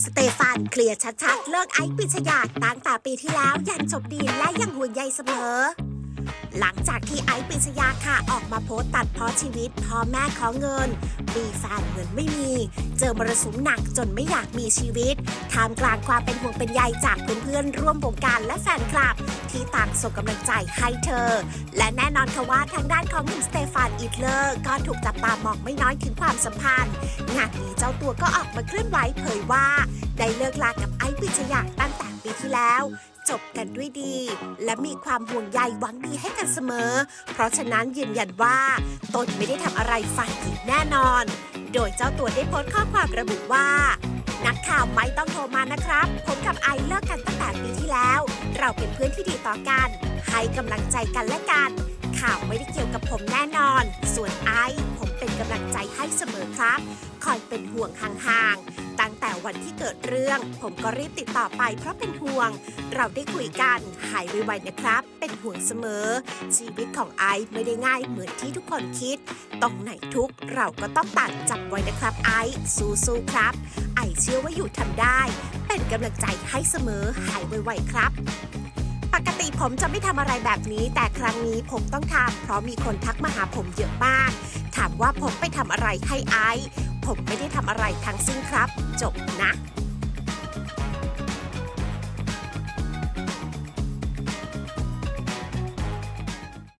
สเตฟานเคลียร์ชัดๆ เลิกไอ้ปิชยาตั้งแต่ปีที่แล้วยันจบดีและยังห่วงใยเสมอ หลังจากที่ไอ้ปิชยาค่ะออกมาโพสต์ตัดเพ้อชีวิตพ่อแม่ขอเงิน มีแฟนเหมือนไม่มี เจอมรสุมหนักจนไม่อยากมีชีวิตท่ามกลางความเป็นห่วงเป็นใยจากเพื่อนๆร่วมวงการและแฟนคลับ ที่ต่างส่งกำลังใจให้เธอ และแน่นอนค่ะว่าทางด้านของหนุ่มสเตฟานอีทเลอร์ก็ถูกจับตามองไม่น้อยถึงความสัมพันธ์งานนี้เจ้าตัวก็ออกมาเคลื่อนไหวเผยว่า ได้เลิกลากับไอ้ปิชยาตั้งแต่ปีที่แล้ว จบกันด้วยดี และมีความห่วงใยหวังดีให้กันเสมอ เพราะฉะนั้นยืนยันว่า ตนไม่ได้ทำอะไรฝ่ายหญิงแน่นอน โดยเจ้าตัวได้โพสต์ข้อความระบุว่า นักข่าวไม่ต้องโทรมานะครับ ผมกับไอเลิกกันตั้งแต่ปีที่แล้ว เราเป็นเพื่อนที่ดีต่อกัน ให้กำลังใจกันและกัน ข่าวไม่ได้เกี่ยวกับผมแน่นอน ส่วนไอ ครับคอยเป็นห่วงห่างๆ ตั้งแต่วันที่เกิดเรื่อง ผมก็รีบติดต่อไปเพราะเป็นห่วง เราได้คุยกัน หายไวๆนะครับ เป็นห่วงเสมอ ชีวิตของไอซ์ไม่ได้ง่ายเหมือนที่ทุกคนคิด ตรงไหนทุกเราก็ต้องตัดจับไว้นะครับไอซ์สู้ๆครับ ไอซ์เชื่อว่าอยู่ทำได้ เป็นกำลังใจให้เสมอ หายไวๆครับปกติผมจะไม่ทำอะไรแบบนี้ แต่ครั้งนี้ผมต้องทำเพราะมีคนทักมาหาผมเยอะมาก ถามว่าผมไปทำอะไรให้ไอ ผมไม่ได้ทำอะไรทั้งสิ้นครับ จบนะ